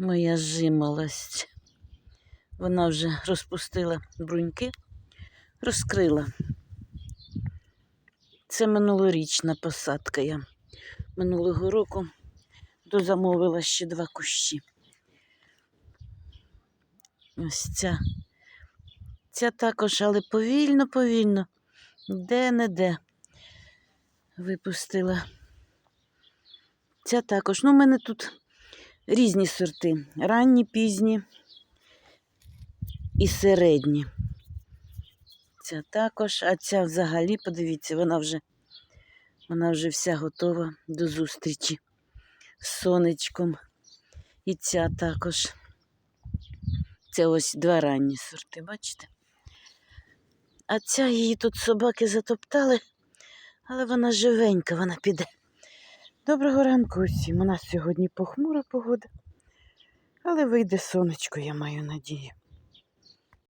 Моя жимолость. Вона вже розпустила бруньки, розкрила. Це минулорічна посадка. Я минулого року дозамовила ще два кущі. Ось ця. Ця також, але повільно, повільно, де-не-де випустила. Ця також. Ну, у мене тут різні сорти. Ранні, пізні і середні. Ця також, а ця взагалі, подивіться, вона вже, вона вже вся готова до зустрічі з сонечком. І ця також. Це ось два ранні сорти, бачите? А ця її тут собаки затоптали, але вона живенька, вона піде. Доброго ранку усім. У нас сьогодні похмура погода, але вийде сонечко, я маю надію.